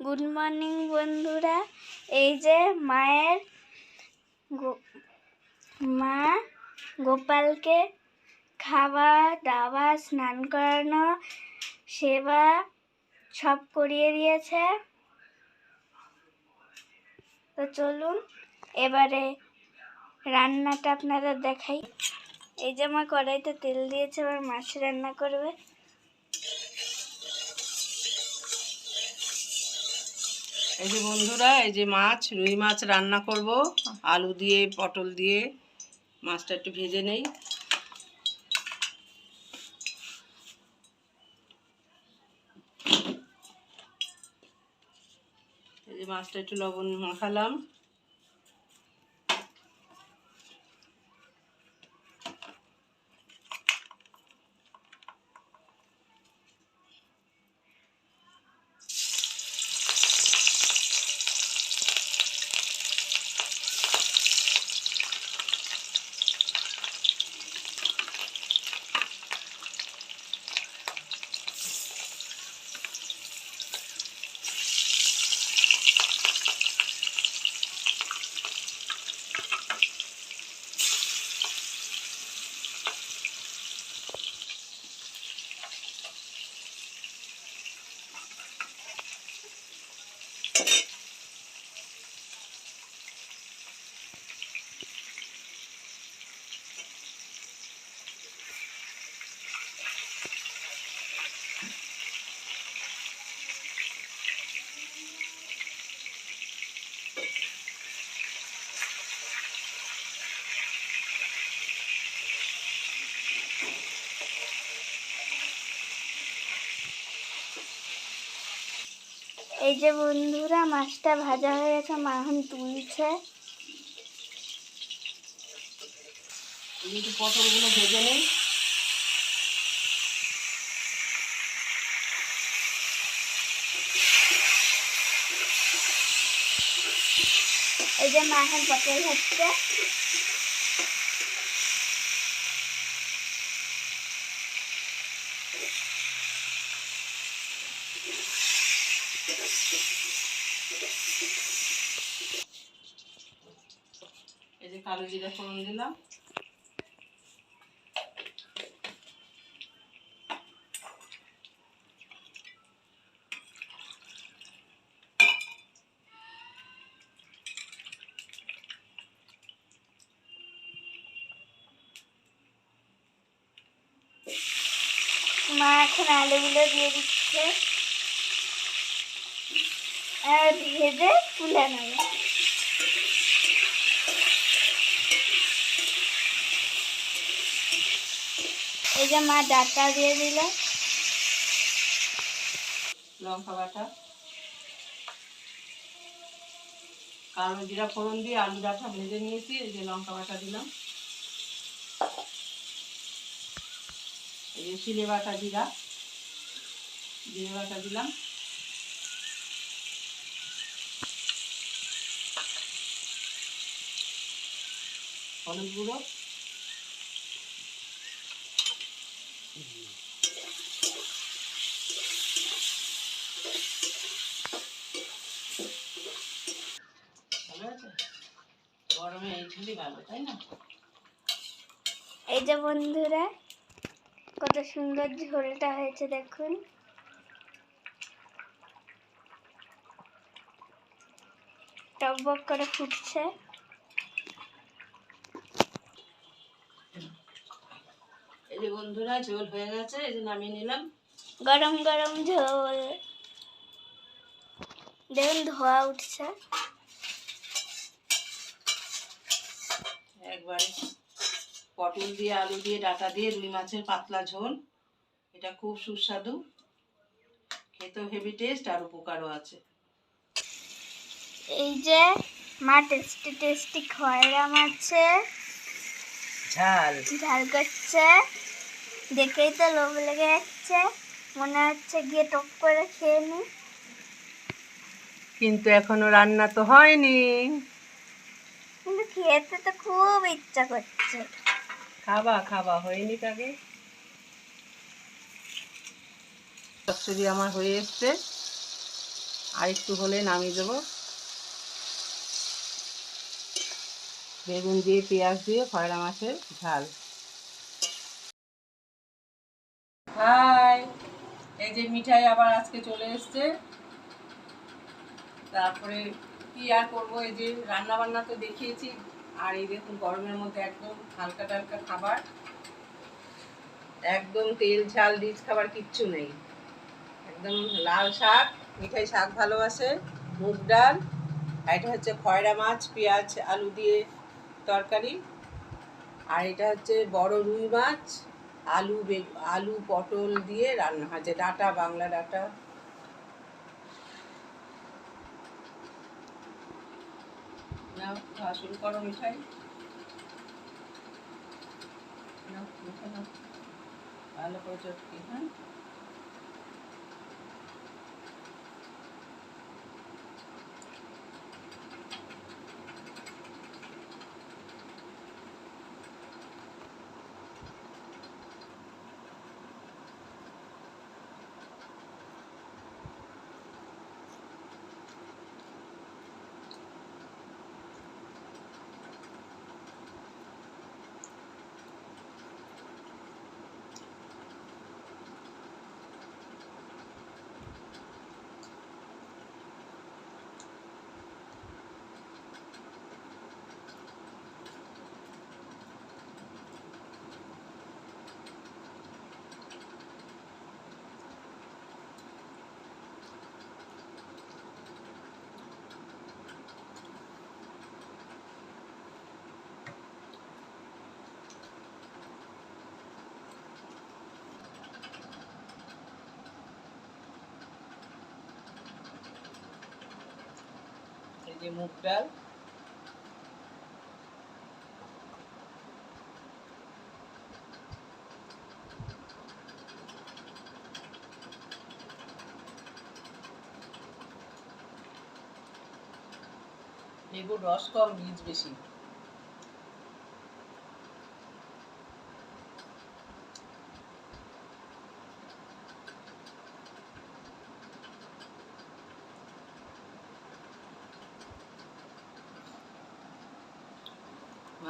Good morning বন্ধুরা। এই যে মায়ের মা গোপালকে খাওয়া, দাওয়া, স্নান করানো, সেবা সব করিয়ে দিয়েছে। তো চলুন, এবারে রান্নাটা আপনাদের দেখাই। এই যে মা কড়াইতে তেল দিয়েছে, এবার মাছ রান্না করবে। এই যে বন্ধুরা, এই যে মাছ, রুই মাছ রান্না করব। আলু দিয়ে, পটল দিয়ে। মাছটা একটু ভেজে নেই। এই যে মাছটা একটু লবণ মাখালাম। এই যে বন্ধুরা মাছটা ভাজা হয়ে গেছে মা এখন তুলছে। এই যে একটু পটলগুলো ভেজে নেই। এই যে মা এখন পটল হচ্ছে এই যে কালো জিরা ফোড়ন দিলাম মা এখন আলুগুলো দিয়ে দিচ্ছে আর ভেজে তুলে নেবে এই যে মা ডাটা দিয়ে দিল। লঙ্কা বাটা। কালো জিরা ফোড়ন দিয়ে আলু ডাটা ভেজে নিয়েছি, এই যে লঙ্কা বাটা দিলাম। এই যে শিলে বাটা জিরা, জিরে বাটা দিলাম। হলুদ গুঁড়ো ভালো আছে ভালো তাই না? এই যে বন্ধুরা কত সুন্দর ঝোলটা হয়েছে দেখুন। টকবক করে ফুটছে। এই যে বন্ধুরা ঝোল হয়ে গেছে এই যে নামিয়ে নিলাম। গরম গরম ঝোল। দেখুন ধোয়া উঠছে। একবারে। পটল দিয়ে আলু দিয়ে ডাটা দিয়ে রুই মাছের পাতলা ঝোল। এটা খুব সুস্বাদু। খেতেও হেভি টেস্ট আর উপকারও আছে। এই যে মা টেস্টি টেস্টি খয়রা মাছে ঝাল। ঝাল করছে। দেখেই তো লোভ লেগে যাচ্ছে। মনে হচ্ছে গিয়ে টক করে খেয়ে নি। কিন্তু এখনও রান্না তো হয়নি। খেতে তো খুব ইচ্ছা করছে। খাবা খাবা হয়নি তাকে চচ্চড়ি আমার হয়ে এসছে। আর একটু হলে নামিয়ে দেবো। বেগুন দিয়ে, পেঁয়াজ দিয়ে, খয়রা মাছের ঝাল। হাই, এই যে মিঠাই আবার আজকে চলে এসছে। তারপরে কি আর করব? এই যে রান্না বান্না তো দেখিয়েছি। আর এই দেখুন, গরমের মধ্যে একদম হালকা টালকা খাবার। একদম তেল, ঝাল, রিচ খাবার কিচ্ছু নেই। একদম লাল শাক, মিঠাই শাক ভালোবাসে, মুগ ডাল, আর এটা হচ্ছে খয়রা মাছ, পেঁয়াজ, আলু দিয়ে তরকারি। আর এটা হচ্ছে বড় রুই মাছ, আলু আলু পটল দিয়ে রান্না হয়, যে ডাটা, বাংলা ডাটা। নাও শুরু করো মিঠাই। নাও ভালো করে চটকি হ্যাঁ? যে মুগ ডাল লেবুর রস কম বীজ বেশি।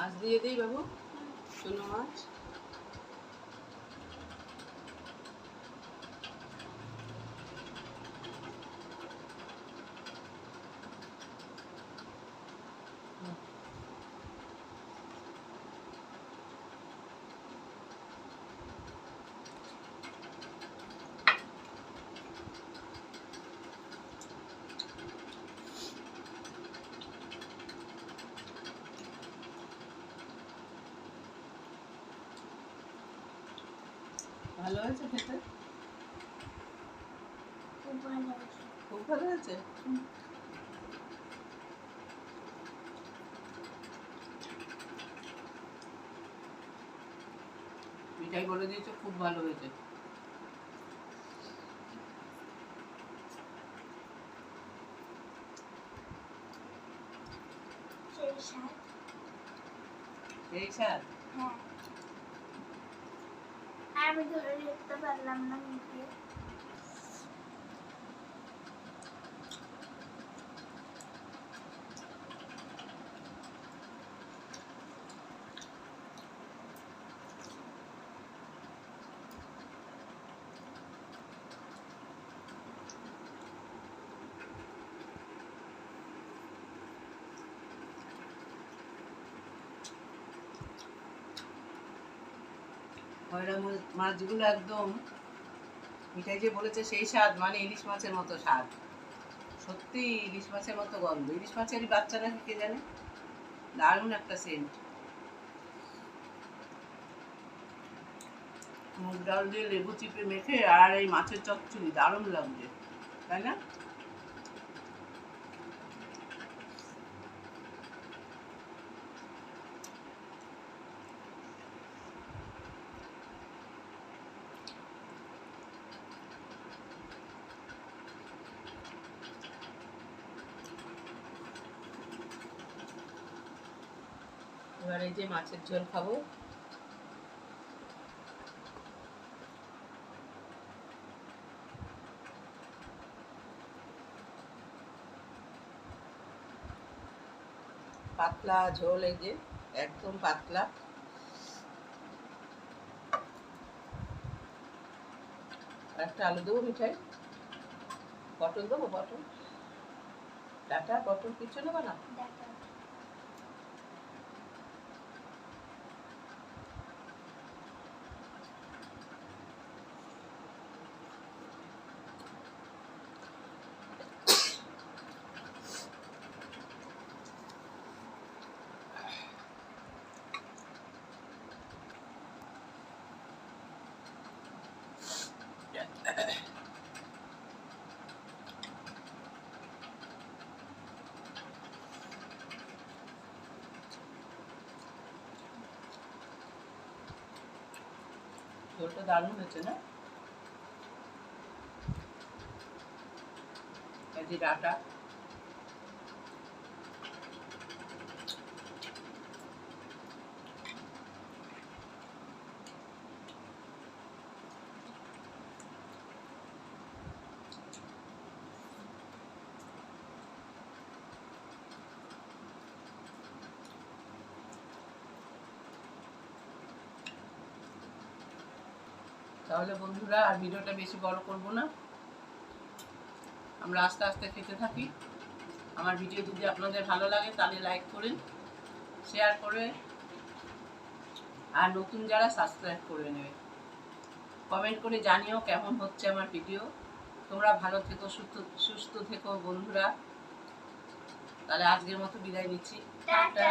মাছ দিয়ে দিই বাবু। চুনো মাছ ভালো হয়েছে খেতে? খুব ভালো হয়েছে। মিঠাই বলে দিয়েছ খুব ভালো হয়েছে। সেই স্বাদ। হ্যাঁ। আমি ধরে রাখতে পারলাম না মুখে। মাছ- মাছগুলো একদম মিঠাই যে বলেছে সেই স্বাদ মানে ইলিশ মাছের মতো স্বাদ। সত্যি ইলিশ মাছের মতো গন্ধ। ইলিশ মাছেরই বাচ্চা কে জানে? দারুণ একটা সেন্ট মুগ ডাল দিয়ে লেবু চিপে মেখে আর এই মাছের চচ্চড়ি, দারুণ লাগবে। তাই না? এবার এই যে মাছের ঝোল খাব। পাতলা ঝোল এই যে, একদম পাতলা। একটা আলু দেবো মিঠাই। পটল দেবো, পটল। টাটা পটল কিছু নেব না? ঝোলটা দারুণ হয়েছে না? এই যে ডাটা। তাহলে বন্ধুরা আর ভিডিওটা বেশি বড় করব না। আমরা আস্তে আস্তে খেতে থাকি। আমার ভিডিও যদি আপনাদের ভালো লাগে তাহলে লাইক করেন শেয়ার করে আর নতুন যারা সাবস্ক্রাইব করে নেবে কমেন্ট করে জানিও কেমন হচ্ছে আমার ভিডিও। তোমরা ভালো থেকো সুস্থ সুস্থ থেকো বন্ধুরা। তাহলে আজকের মতো বিদায় নিচ্ছি। টাটা।